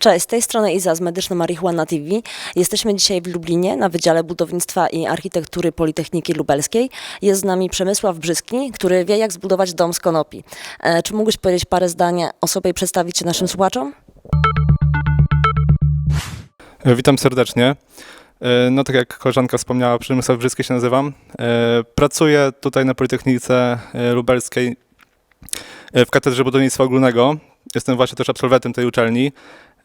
Cześć, z tej strony Iza z Medyczna Marihuana TV. Jesteśmy dzisiaj w Lublinie na Wydziale Budownictwa i Architektury Politechniki Lubelskiej. Jest z nami Przemysław Brzyski, który wie jak zbudować dom z konopi. E, czy mógłbyś powiedzieć parę zdań o sobie i przedstawić się naszym słuchaczom? E, Witam serdecznie. E, No tak jak koleżanka wspomniała, Przemysław Brzyski się nazywam. E, Pracuję tutaj na Politechnice Lubelskiej w Katedrze Budownictwa Ogólnego. Jestem właśnie też absolwentem tej uczelni.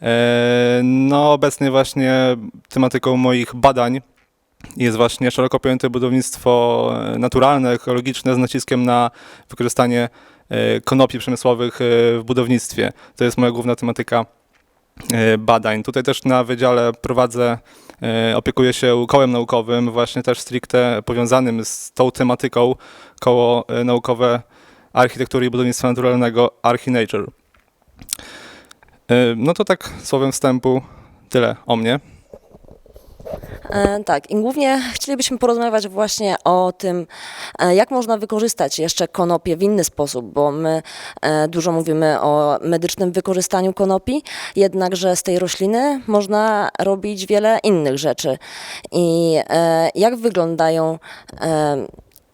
E, No obecnie właśnie tematyką moich badań jest właśnie szeroko pojęte budownictwo e, naturalne, ekologiczne z naciskiem na wykorzystanie e, konopi przemysłowych w budownictwie. To jest moja główna tematyka badań. Tutaj też na wydziale prowadzę, opiekuję się kołem naukowym, właśnie też stricte powiązanym z tą tematyką, koło naukowe architektury i budownictwa naturalnego ArchiNature. E, No to tak słowem wstępu tyle o mnie. E, tak, i głównie chcielibyśmy porozmawiać właśnie o tym, e, jak można wykorzystać jeszcze konopie w inny sposób, bo my dużo mówimy o medycznym wykorzystaniu konopi, jednakże z tej rośliny można robić wiele innych rzeczy. I jak wyglądają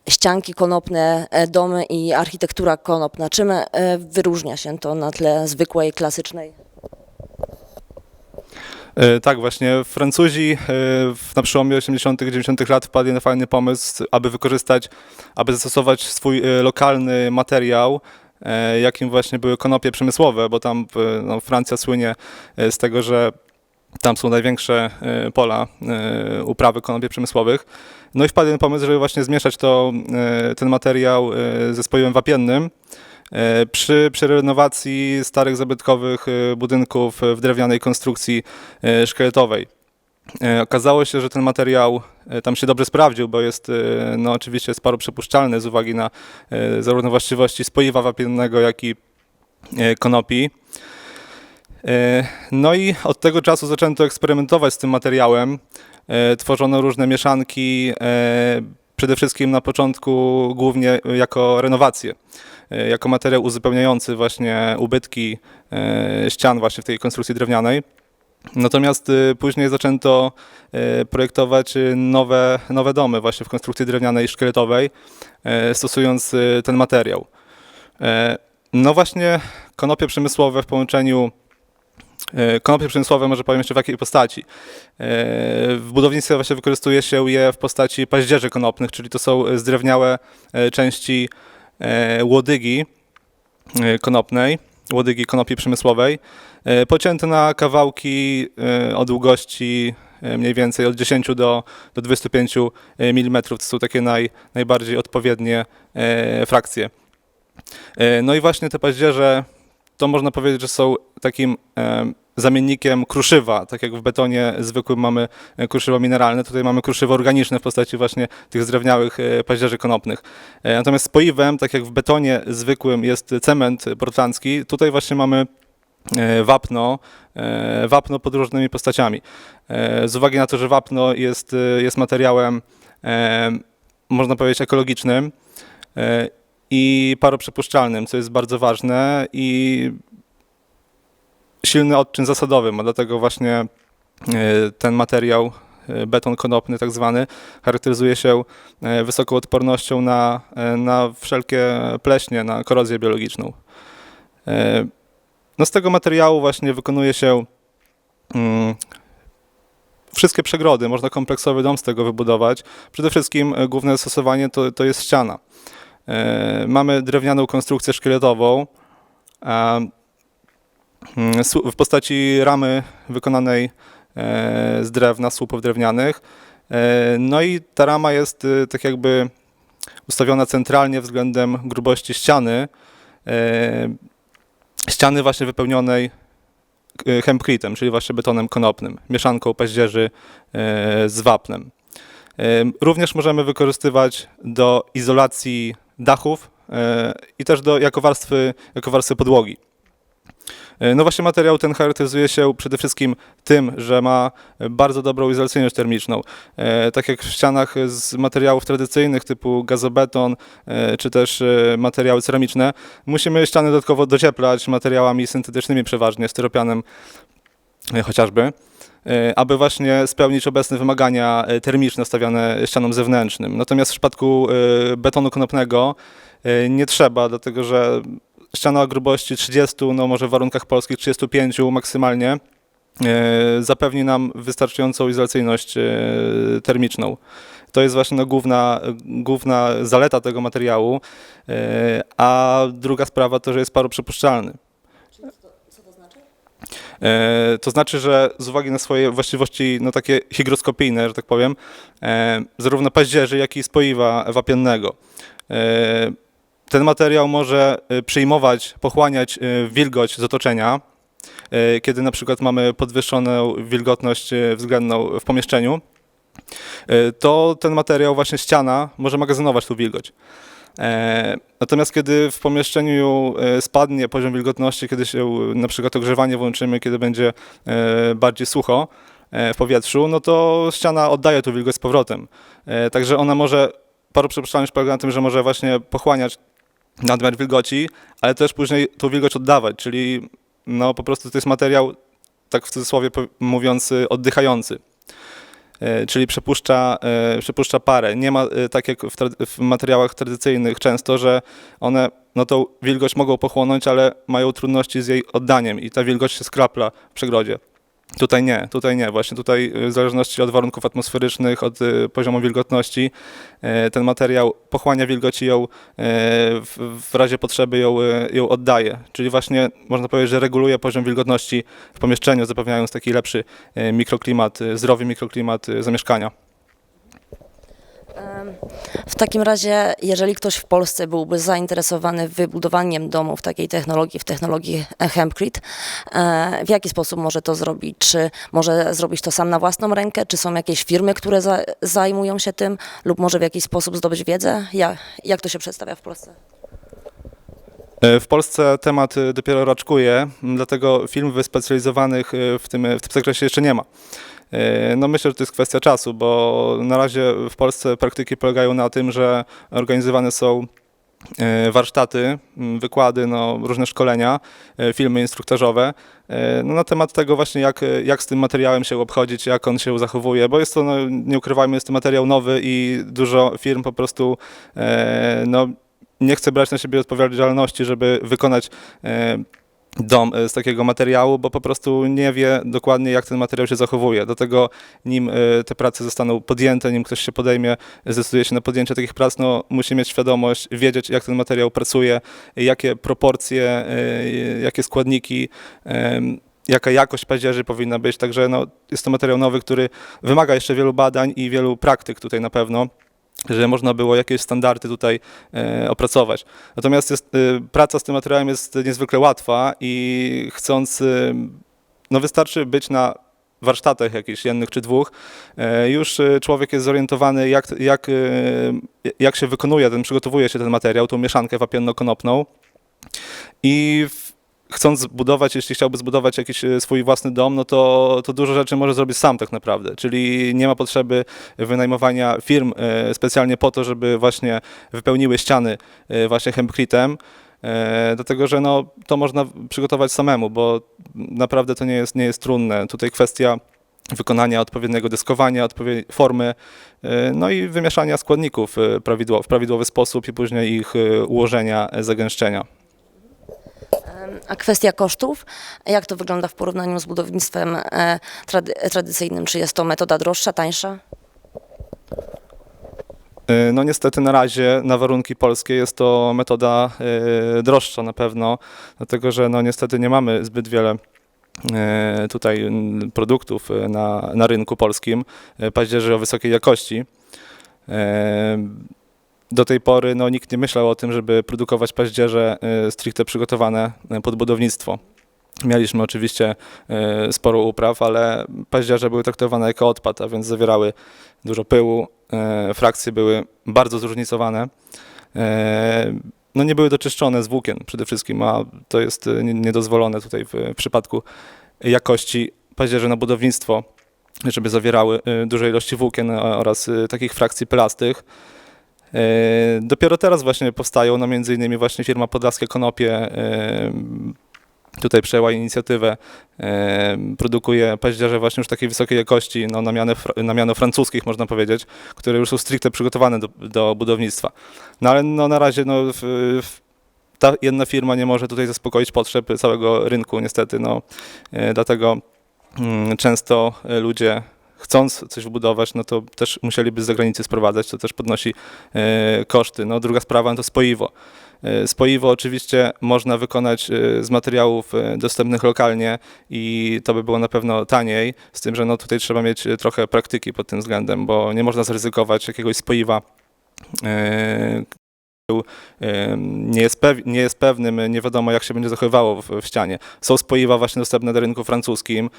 ścianki konopne, e, domy i architektura konopna? Czym e, wyróżnia się to na tle zwykłej, klasycznej? E, Tak, właśnie Francuzi na przełomie 80. i 90. lat wpadli na fajny pomysł, aby wykorzystać, aby zastosować swój lokalny materiał, jakim właśnie były konopie przemysłowe, bo tam no, Francja słynie z tego, że tam są największe e, pola e, uprawy konopi przemysłowych. No i wpadli na pomysł, żeby właśnie zmieszać to, e, ten materiał ze spoiwem wapiennym. Przy, przy renowacji starych zabytkowych budynków w drewnianej konstrukcji szkieletowej. Okazało się, że ten materiał tam się dobrze sprawdził, bo jest no, oczywiście sporo przepuszczalny z uwagi na zarówno właściwości spoiwa wapiennego, jak i konopi. E, No i od tego czasu zaczęto eksperymentować z tym materiałem. E, Tworzono różne mieszanki, e, przede wszystkim na początku głównie jako renowacje, jako materiał uzupełniający właśnie ubytki ścian właśnie w tej konstrukcji drewnianej. Natomiast później zaczęto projektować nowe, nowe domy właśnie w konstrukcji drewnianej szkieletowej, y, stosując ten materiał. No właśnie konopie przemysłowe w połączeniu Konopie przemysłowe, może powiem jeszcze w jakiej postaci. E, W budownictwie właśnie wykorzystuje się je w postaci paździerzy konopnych, czyli to są zdrewniałe e, części e, łodygi e, konopnej, łodygi konopi przemysłowej, e, pocięte na kawałki e, o długości e, mniej więcej od 10 do, do 25 mm. To są takie naj, najbardziej odpowiednie e, frakcje. E, No i właśnie te paździerze, to można powiedzieć, że są takim e, zamiennikiem kruszywa, tak jak w betonie zwykłym mamy e, kruszywo mineralne, tutaj mamy kruszywo organiczne w postaci właśnie tych zdrewniałych e, paździerzy konopnych. Natomiast spoiwem, tak jak w betonie zwykłym jest cement portlandzki, tutaj właśnie mamy wapno, wapno pod różnymi postaciami. Z uwagi na to, że wapno jest, jest materiałem, można powiedzieć, ekologicznym i paroprzepuszczalnym, co jest bardzo ważne i silny odczyn zasadowy, a dlatego właśnie e, ten materiał, e, beton konopny tak zwany, charakteryzuje się e, wysoką odpornością na, na wszelkie pleśnie, na korozję biologiczną. No z tego materiału właśnie wykonuje się mm, wszystkie przegrody, można kompleksowy dom z tego wybudować. Przede wszystkim główne zastosowanie to, to jest ściana. E, Mamy drewnianą konstrukcję szkieletową a, mm, w postaci ramy wykonanej e, z drewna, słupów drewnianych. E, No i ta rama jest e, tak jakby ustawiona centralnie względem grubości ściany. E, Ściany właśnie wypełnionej e, hempkritem, czyli właśnie betonem konopnym, mieszanką paździerzy e, z wapnem. E, Również możemy wykorzystywać do izolacji dachów e, i też do, jako, warstwy, jako warstwy podłogi. E, No właśnie materiał ten charakteryzuje się przede wszystkim tym, że ma bardzo dobrą izolacyjność termiczną. E, Tak jak w ścianach z materiałów tradycyjnych typu gazobeton czy też materiały ceramiczne, musimy ściany dodatkowo docieplać materiałami syntetycznymi przeważnie, styropianem chociażby, aby właśnie spełnić obecne wymagania e, termiczne stawiane ścianom zewnętrznym. Natomiast w przypadku e, betonu konopnego e, nie trzeba, dlatego że ściana o grubości 30, no może w warunkach polskich 35 maksymalnie, e, zapewni nam wystarczającą izolacyjność e, termiczną. To jest właśnie no, główna, główna zaleta tego materiału, e, a druga sprawa to, że jest paroprzepuszczalny. E, To znaczy, że z uwagi na swoje właściwości no, takie hygroskopijne, że tak powiem, e, zarówno paździerzy, jak i spoiwa wapiennego. E, Ten materiał może przyjmować, pochłaniać wilgoć z otoczenia, kiedy na przykład mamy podwyższoną wilgotność względną w pomieszczeniu, to ten materiał, właśnie ściana, może magazynować tą wilgoć. E, Natomiast kiedy w pomieszczeniu e, spadnie poziom wilgotności, kiedy się na przykład ogrzewanie włączymy, kiedy będzie e, bardziej sucho w powietrzu, no to ściana oddaje tu wilgoć z powrotem. Także ona może, paroprzepuszczalność polega na tym, że może właśnie pochłaniać nadmiar wilgoci, ale też później tą wilgoć oddawać, czyli no po prostu to jest materiał, tak w cudzysłowie mówiąc, oddychający. E, Czyli przepuszcza, e, przepuszcza parę. Nie ma e, tak jak w, w materiałach tradycyjnych często, że one no tą wilgoć mogą pochłonąć, ale mają trudności z jej oddaniem i ta wilgoć się skrapla w przegrodzie. Tutaj nie, tutaj nie. Właśnie tutaj y, w zależności od warunków atmosferycznych, od y, poziomu wilgotności, e, ten materiał pochłania wilgoć i ją w, razie potrzeby ją, y, ją oddaje. Czyli właśnie można powiedzieć, że reguluje poziom wilgotności w pomieszczeniu, zapewniając taki lepszy mikroklimat, y, zdrowy mikroklimat y, zamieszkania. W takim razie, jeżeli ktoś w Polsce byłby zainteresowany wybudowaniem domu w takiej technologii, w technologii e, Hempcrete, e, w jaki sposób może to zrobić? Czy może zrobić to sam na własną rękę? Czy są jakieś firmy, które za, zajmują się tym? Lub może w jakiś sposób zdobyć wiedzę? Jak, jak to się przedstawia w Polsce? E, W Polsce temat y, dopiero raczkuje, dlatego firm wyspecjalizowanych w tym, w tym zakresie jeszcze nie ma. E, No myślę, że to jest kwestia czasu, bo na razie w Polsce praktyki polegają na tym, że organizowane są e, warsztaty, wykłady, no, różne szkolenia, e, filmy instruktażowe. No, na temat tego właśnie, jak, jak z tym materiałem się obchodzić, jak on się zachowuje, bo jest to, no, nie ukrywajmy, jest to materiał nowy i dużo firm po prostu no, nie chce brać na siebie odpowiedzialności, żeby wykonać dom e, z takiego materiału, bo po prostu nie wie dokładnie, jak ten materiał się zachowuje. Dlatego nim e, te prace zostaną podjęte, nim ktoś się podejmie, zdecyduje się na podjęcie takich prac, no, musi mieć świadomość, wiedzieć, jak ten materiał pracuje, jakie proporcje, e, jakie składniki, jaka jakość paździerzy powinna być. Także no, jest to materiał nowy, który wymaga jeszcze wielu badań i wielu praktyk tutaj na pewno żeby można było jakieś standardy tutaj e, opracować. Natomiast jest, e, praca z tym materiałem jest niezwykle łatwa i chcąc, e, no wystarczy być na warsztatach jakichś jednych czy dwóch, już człowiek jest zorientowany, jak, jak, jak się wykonuje ten, przygotowuje się ten materiał, tą mieszankę wapienno-konopną i w, chcąc zbudować, jeśli chciałby zbudować jakiś e, swój własny dom, no to, to dużo rzeczy może zrobić sam tak naprawdę, czyli nie ma potrzeby wynajmowania firm e, specjalnie po to, żeby właśnie wypełniły ściany e, właśnie hempkritem, e, dlatego że no, to można przygotować samemu, bo naprawdę to nie jest, nie jest trudne. Tutaj kwestia wykonania odpowiedniego deskowania, odpowiedniej formy, no i wymieszania składników w prawidłowy sposób i później ich ułożenia, zagęszczenia. A kwestia kosztów, jak to wygląda w porównaniu z budownictwem e, trady, tradycyjnym? Czy jest to metoda droższa, tańsza? E, No niestety na razie na warunki polskie jest to metoda e, droższa na pewno, dlatego że no niestety nie mamy zbyt wiele tutaj produktów na, na rynku polskim, paździerzy o wysokiej jakości. Do tej pory no, nikt nie myślał o tym, żeby produkować paździerze e, stricte przygotowane e, pod budownictwo. Mieliśmy oczywiście e, sporo upraw, ale paździerze były traktowane jako odpad, a więc zawierały dużo pyłu, frakcje były bardzo zróżnicowane. No nie były doczyszczone z włókien przede wszystkim, a to jest nie- niedozwolone tutaj w, przypadku jakości paździerzy na budownictwo, żeby zawierały duże ilości włókien oraz takich frakcji pelastych. E, Dopiero teraz właśnie powstają, no między innymi właśnie firma Podlaskie Konopie e, tutaj przejęła inicjatywę, e, produkuje paździerze właśnie już takiej wysokiej jakości, no, na, miano francuskich można powiedzieć, które już są stricte przygotowane do, do budownictwa. No ale no, na razie no, w, w, ta jedna firma nie może tutaj zaspokoić potrzeb całego rynku niestety, no, dlatego mm, często ludzie chcąc coś wbudować, no to też musieliby z zagranicy sprowadzać, to też podnosi e, koszty. No, druga sprawa no to spoiwo. E, Spoiwo oczywiście można wykonać e, z materiałów dostępnych lokalnie i to by było na pewno taniej, z tym, że no tutaj trzeba mieć trochę praktyki pod tym względem, bo nie można zaryzykować jakiegoś spoiwa, nie jest, nie jest pewnym, nie wiadomo jak się będzie zachowywało w, w ścianie. Są spoiwa właśnie dostępne na rynku francuskim,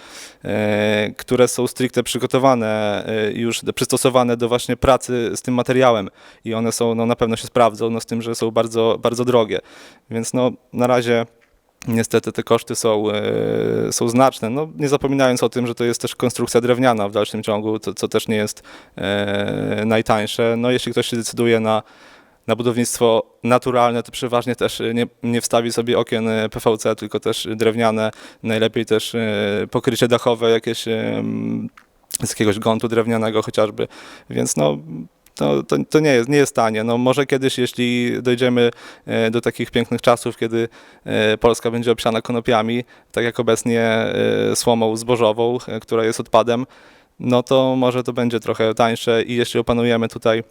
e, które są stricte przygotowane, e, już przystosowane do właśnie pracy z tym materiałem i one są, no na pewno się sprawdzą, no z tym, że są bardzo, bardzo drogie. Więc no na razie niestety te koszty są, e, są znaczne. No, nie zapominając o tym, że to jest też konstrukcja drewniana w dalszym ciągu, co, też nie jest najtańsze. No jeśli ktoś się decyduje na na budownictwo naturalne, to przeważnie też nie, nie wstawi sobie okien e, PVC, tylko też drewniane, najlepiej też e, pokrycie dachowe jakieś e, z jakiegoś gontu drewnianego chociażby, więc no to, to, to nie, jest, nie jest tanie. No może kiedyś, jeśli dojdziemy e, do takich pięknych czasów, kiedy e, Polska będzie obsiana konopiami, tak jak obecnie e, słomą zbożową, e, która jest odpadem, no to może to będzie trochę tańsze i jeśli opanujemy tutaj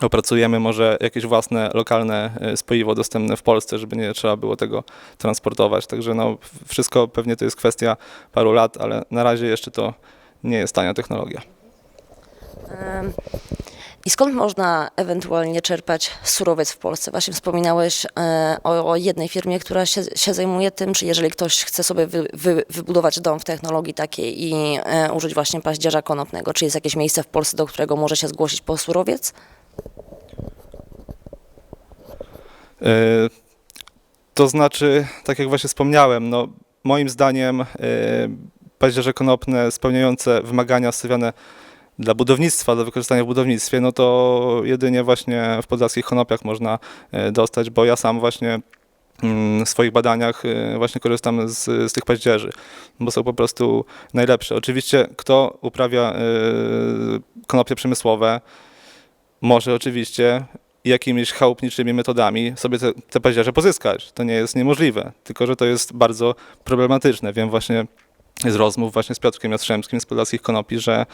opracujemy może jakieś własne lokalne e, spoiwo dostępne w Polsce, żeby nie trzeba było tego transportować. Także no, wszystko pewnie to jest kwestia paru lat, ale na razie jeszcze to nie jest tania technologia. I skąd można ewentualnie czerpać surowiec w Polsce? Właśnie wspominałeś e, o, o jednej firmie, która się, się zajmuje tym, czy jeżeli ktoś chce sobie wy, wy, wybudować dom w technologii takiej i e, użyć właśnie paździerza konopnego, czy jest jakieś miejsce w Polsce, do którego może się zgłosić po surowiec? E, To znaczy, tak jak właśnie wspomniałem, no, moim zdaniem e, paździerze konopne spełniające wymagania stawiane dla budownictwa, do wykorzystania w budownictwie, no to jedynie właśnie w podlaskich konopiach można e, dostać, bo ja sam właśnie mm, w swoich badaniach właśnie korzystam z, z tych paździerzy, bo są po prostu najlepsze. Oczywiście kto uprawia konopie przemysłowe, może oczywiście jakimiś chałupniczymi metodami sobie te, te paździerze pozyskać. To nie jest niemożliwe, tylko że to jest bardzo problematyczne. Wiem właśnie z rozmów właśnie z Piotrkiem Jastrzębskim z Podlaskich Konopi, że,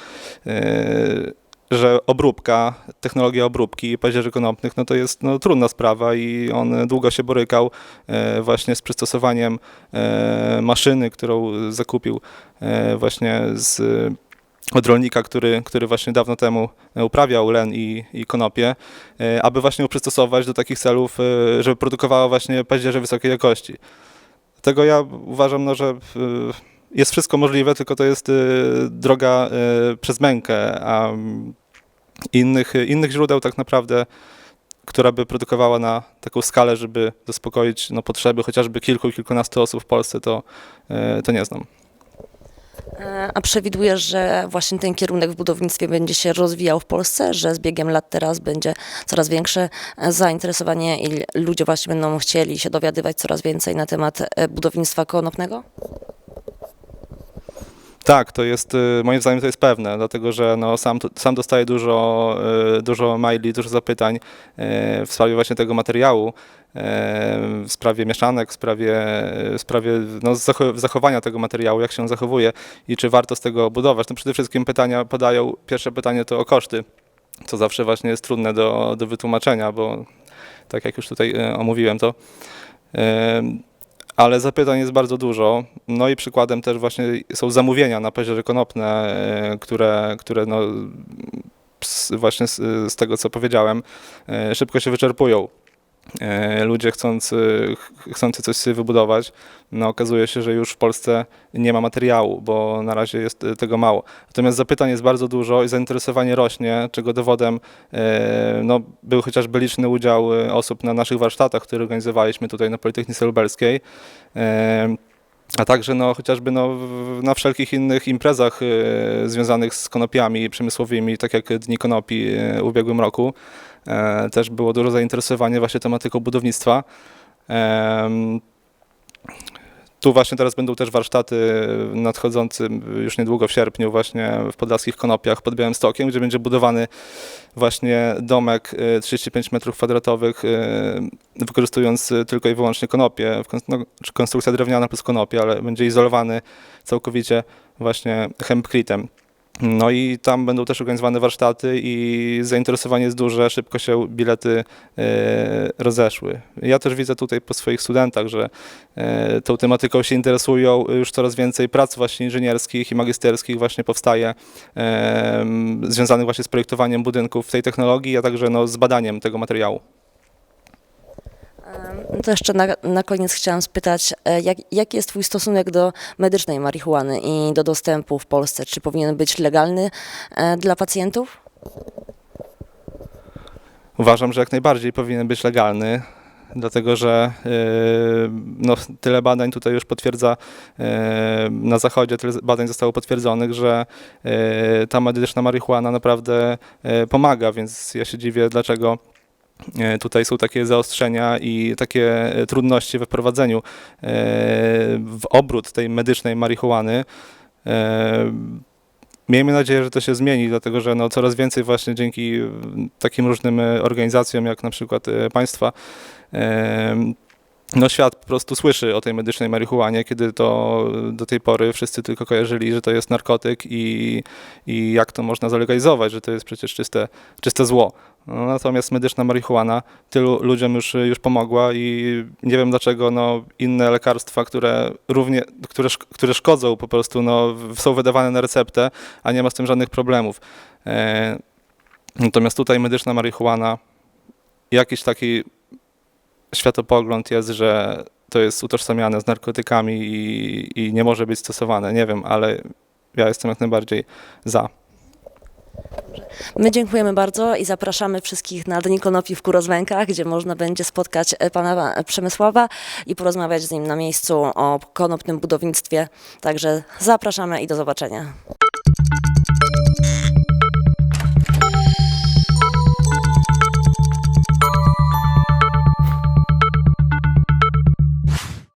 yy, że obróbka, technologia obróbki paździerzy konopnych, no to jest no, trudna sprawa i on długo się borykał e, właśnie z przystosowaniem e, maszyny, którą zakupił e, właśnie z od rolnika, który, który właśnie dawno temu uprawiał len i, i konopie, e, aby właśnie ją przystosować do takich celów, e, żeby produkowała właśnie paździerze wysokiej jakości. Dlatego ja uważam, no, że e, jest wszystko możliwe, tylko to jest e, droga e, przez mękę, a innych, innych źródeł tak naprawdę, która by produkowała na taką skalę, żeby zaspokoić no, potrzeby chociażby kilku, kilkunastu osób w Polsce, to, e, to nie znam. E, A przewidujesz, że właśnie ten kierunek w budownictwie będzie się rozwijał w Polsce, że z biegiem lat teraz będzie coraz większe e, zainteresowanie i ludzie właśnie będą chcieli się dowiadywać coraz więcej na temat e, budownictwa konopnego? Tak, to jest, y, moim zdaniem to jest pewne, dlatego że no, sam, sam dostaję dużo, y, dużo maili, dużo zapytań y, w sprawie właśnie tego materiału, w sprawie mieszanek, w sprawie, w sprawie no, zacho- zachowania tego materiału, jak się on zachowuje i czy warto z tego budować. No, przede wszystkim pytania padają, pierwsze pytanie to o koszty, co zawsze właśnie jest trudne do, do wytłumaczenia, bo tak jak już tutaj omówiłem to. Ale zapytań jest bardzo dużo. No i przykładem też właśnie są zamówienia na paździerze konopne, e, które, które no, właśnie z, z tego, co powiedziałem, e, szybko się wyczerpują. E, Ludzie chcący, ch- chcący coś sobie wybudować, no okazuje się, że już w Polsce nie ma materiału, bo na razie jest e, tego mało. Natomiast zapytań jest bardzo dużo i zainteresowanie rośnie, czego dowodem e, no, był chociażby liczny udział osób na naszych warsztatach, które organizowaliśmy tutaj na Politechnice Lubelskiej. A także no, chociażby no, na wszelkich innych imprezach e, związanych z konopiami przemysłowymi, tak jak Dni Konopi e, w ubiegłym roku, e, też było dużo zainteresowanie właśnie tematyką budownictwa. Tu właśnie teraz będą też warsztaty nadchodzącym już niedługo w sierpniu właśnie w podlaskich Konopiach pod Białymstokiem, gdzie będzie budowany właśnie domek y, 35 metrów kwadratowych, y, wykorzystując y, tylko i wyłącznie konopie, no, konstrukcja drewniana plus konopie, ale będzie izolowany całkowicie właśnie hempkritem. No i tam będą też organizowane warsztaty i zainteresowanie jest duże, szybko się bilety e, rozeszły. Ja też widzę tutaj po swoich studentach, że e, tą tematyką się interesują, już coraz więcej prac właśnie inżynierskich i magisterskich właśnie powstaje e, związanych właśnie z projektowaniem budynków w tej technologii, a także no, z badaniem tego materiału. No To jeszcze na, na koniec chciałam spytać, e, jak, jaki jest Twój stosunek do medycznej marihuany i do dostępu w Polsce? Czy powinien być legalny e, dla pacjentów? Uważam, że jak najbardziej powinien być legalny, dlatego że yy, no, tyle badań tutaj już potwierdza na zachodzie, tyle badań zostało potwierdzonych, że ta medyczna marihuana naprawdę pomaga, więc ja się dziwię, dlaczego tutaj są takie zaostrzenia i takie yy, trudności we wprowadzeniu yy, w obrót tej medycznej marihuany. Miejmy nadzieję, że to się zmieni, dlatego że no, coraz więcej właśnie dzięki takim różnym organizacjom, jak na przykład państwa, no świat po prostu słyszy o tej medycznej marihuanie, kiedy to do tej pory wszyscy tylko kojarzyli, że to jest narkotyk i, i jak to można zalegalizować, że to jest przecież czyste, czyste zło. No, natomiast medyczna marihuana tylu ludziom już, już pomogła i nie wiem dlaczego no, inne lekarstwa, które równie, które, które szkodzą po prostu, no, są wydawane na receptę, a nie ma z tym żadnych problemów. E, natomiast tutaj medyczna marihuana, jakiś taki światopogląd jest, że to jest utożsamiane z narkotykami i, i nie może być stosowane. Nie wiem, ale ja jestem jak najbardziej za. My dziękujemy bardzo i zapraszamy wszystkich na Dni Konopi w Kurozwękach, gdzie można będzie spotkać e, pana Przemysława i porozmawiać z nim na miejscu o konopnym budownictwie. Także zapraszamy i do zobaczenia.